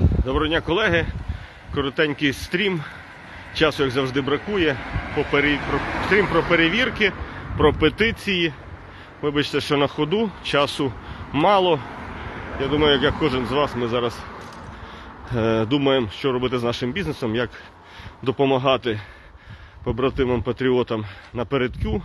Доброго дня, колеги. Коротенький стрім. Часу, як завжди, бракує. По про- Стрім про перевірки, про петиції. Вибачте, що на ходу, часу мало. Я думаю, як, кожен з вас, ми зараз е, думаємо, що робити з нашим бізнесом, як допомагати побратимам патріотам напередку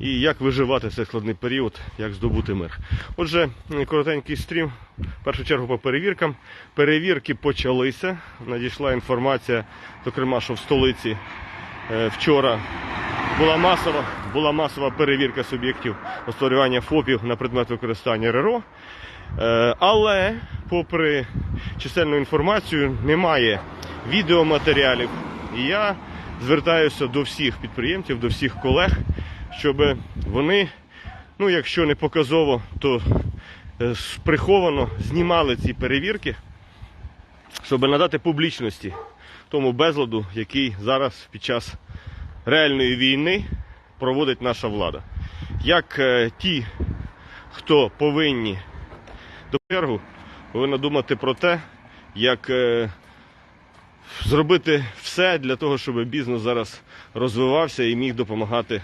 і як виживати цей складний період, як здобути мир. Отже, коротенький стрім. В першу чергу по перевіркам. Перевірки почалися. Надійшла інформація, зокрема, що в столиці е, вчора була масова, була масова перевірка суб'єктів остворювання ФОПів на предмет використання РРО. Е, Але, попри чисельну інформацію, немає відеоматеріалів. І я звертаюся до всіх підприємців, до всіх колег, щоб вони, ну якщо не показово, то е, приховано знімали ці перевірки, щоб надати публічності тому безладу, який зараз під час реальної війни проводить наша влада. Як е, ті, хто повинні до чергу, повинна думати про те, як е, зробити все для того, щоб бізнес зараз розвивався і міг допомагати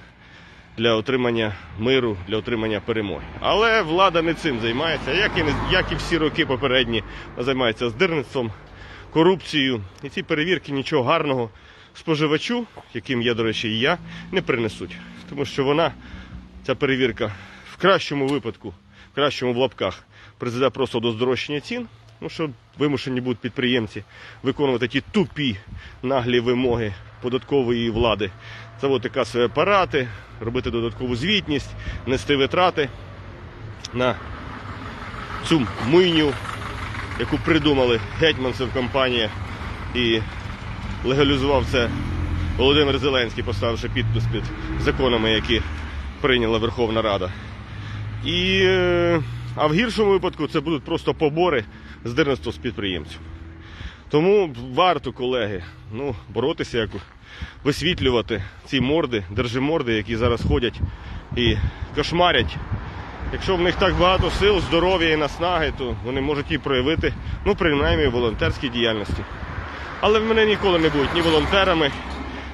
для отримання миру, для отримання перемоги. Але влада не цим займається, як і, як і всі роки попередні, вона займається здирництвом, корупцією. І ці перевірки нічого гарного споживачу, яким я, до речі, і я, не принесуть. Тому що вона, ця перевірка, в кращому випадку, в кращому в лапках, призведе просто до здорожчання цін. Ну що вимушені будуть підприємці виконувати ті тупі наглі вимоги податкової влади, заводити касові апарати, робити додаткову звітність, нести витрати на цю мийню, яку придумали гетьманцев компанія і легалізував це Володимир Зеленський, поставивши підпис під законами, які прийняла Верховна Рада. І, е, а в гіршому випадку це будуть просто побори здирництво з підприємців. Тому варто, колеги, ну, боротися, як висвітлювати ці морди, держиморди, які зараз ходять і кошмарять. Якщо в них так багато сил, здоров'я і наснаги, то вони можуть її проявити, ну, принаймні, в волонтерській діяльності. Але вони ніколи не будуть ні волонтерами,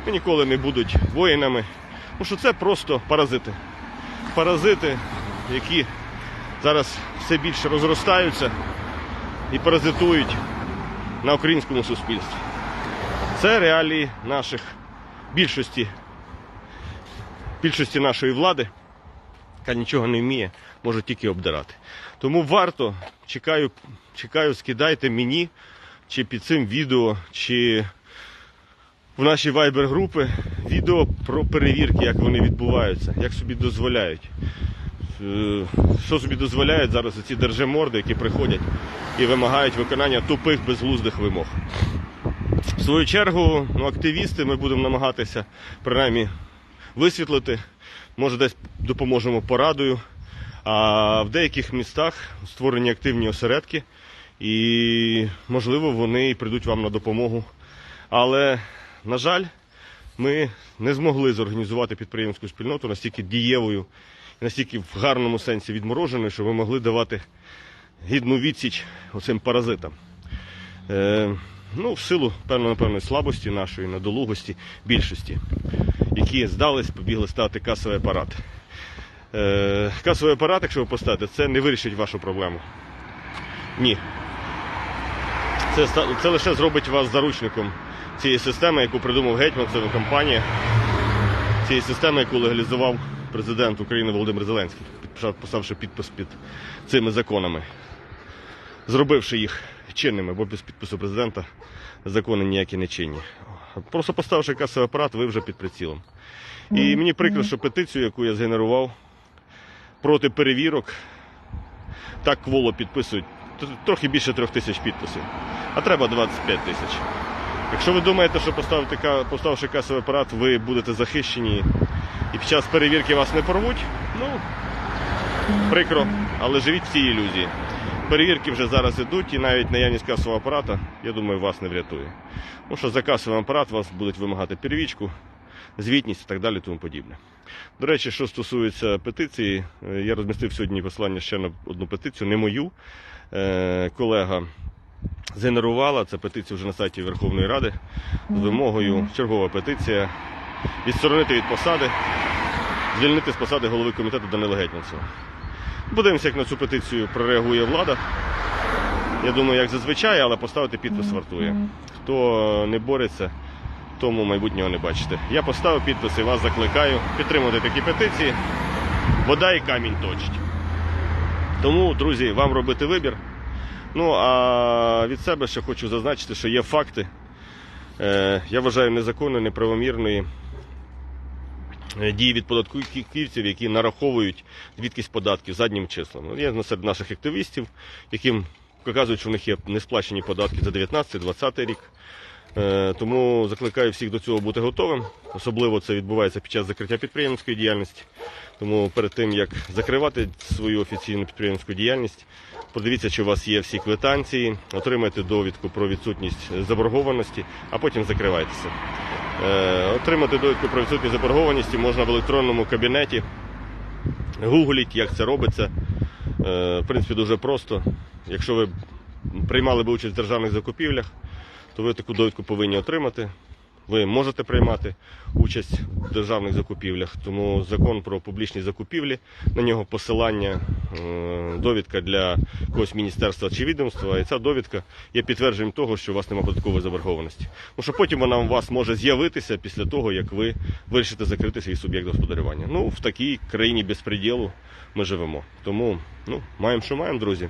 і ніколи не будуть воїнами. Тому що це просто паразити. Паразити, які зараз все більше розростаються і паразитують на українському суспільстві. Це реалії наших більшості, більшості нашої влади, яка нічого не вміє, може тільки обдирати. Тому варто, чекаю, чекаю, скидайте мені, чи під цим відео, чи в наші вайбер-групи відео про перевірки, як вони відбуваються, як собі дозволяють. Е, Що собі дозволяють зараз ці держиморди, які приходять і вимагають виконання тупих безглуздих вимог. В свою чергу, ну, активісти ми будемо намагатися принаймні висвітлити, може десь допоможемо порадою. А в деяких містах створені активні осередки, і можливо вони прийдуть вам на допомогу. Але, на жаль, ми не змогли зорганізувати підприємську спільноту настільки дієвою, настільки в гарному сенсі відмороженою, щоб ми могли давати гідну відсіч оцим паразитам. Е, ну, в силу певно, напевно, слабості нашої, недолугості, більшості, які здались, побігли ставити касовий апарат. Е, касовий апарат, якщо ви поставите, це не вирішить вашу проблему. Ні. Це, це лише зробить вас заручником цієї системи, яку придумав гетьман, це компанія, цієї системи, яку легалізував президент України Володимир Зеленський, поставивши підпис під цими законами, зробивши їх чинними, бо без підпису президента закони ніякі не чинні. Просто поставивши касовий апарат, ви вже під прицілом. І мені прикро, що петицію, яку я згенерував проти перевірок, так кволо підписують трохи більше трьох тисяч підписів, а треба 25 тисяч. Якщо ви думаєте, що поставивши касовий апарат, ви будете захищені і під час перевірки вас не порвуть, ну прикро, але живіть в цій ілюзії. Перевірки вже зараз ідуть, і навіть наявність касового апарата, я думаю, вас не врятує. Тому що за касовий апарат вас будуть вимагати первічку, звітність і так далі, тому подібне. До речі, що стосується петиції, е, я розмістив сьогодні посилання ще на одну петицію, не мою. Е, Колега згенерувала. Це петиція вже на сайті Верховної Ради з вимогою чергова петиція відсторонити від посади, звільнити з посади голови комітету Данила Гетьманцева. Подивимося, як на цю петицію прореагує влада. Я думаю, як зазвичай, але поставити підпис вартує. Хто не бореться, тому майбутнього не бачите. Я поставив підпис і вас закликаю підтримувати такі петиції. Вода і камінь точить. Тому, друзі, вам робити вибір. Ну а від себе ще хочу зазначити, що є факти. Е, я вважаю незаконної, неправомірної дії від податківців, які нараховують звідкись податків заднім числом. Є серед наших активістів, яким показують, що в них є несплачені податки за 19-20 рік. Е, Тому закликаю всіх до цього бути готовим. Особливо це відбувається під час закриття підприємницької діяльності. Тому перед тим як закривати свою офіційну підприємницьку діяльність, подивіться, чи у вас є всі квитанції, отримайте довідку про відсутність заборгованості, а потім закривайтеся. Е, Отримати довідку про відсутність заборгованості можна в електронному кабінеті. Гугліть, як це робиться. Е, В принципі, дуже просто. Якщо ви приймали би участь в державних закупівлях, то ви таку довідку повинні отримати. Ви можете приймати участь в державних закупівлях, тому закон про публічні закупівлі, на нього посилання, е, довідка для якогось міністерства чи відомства, і ця довідка є підтвердженням того, що у вас немає податкової заборгованості. Тому що потім вона у вас може з'явитися після того, як ви вирішите закрити свій суб'єкт господарювання. Ну, в такій країні безпреділу ми живемо. Тому ну, маємо, що маємо, друзі.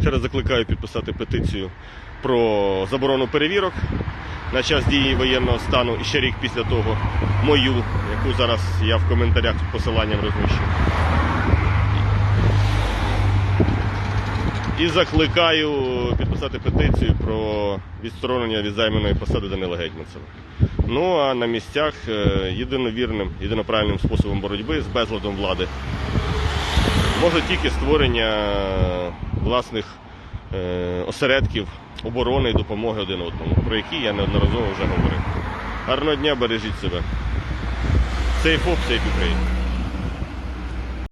Ще раз закликаю підписати петицію про заборону перевірок на час дії воєнного стану і ще рік після того мою, яку зараз я в коментарях з посиланням розміщу. І закликаю підписати петицію про відсторонення від займаної посади Данила Гетьманцева. Ну а на місцях е, єдиновірним, єдиноправильним способом боротьби з безладом влади може тільки створення власних е, осередків оборони і допомоги один одному, про які я неодноразово вже говорив. Гарного дня, бережіть себе. Цей фоп, safe Ukraine.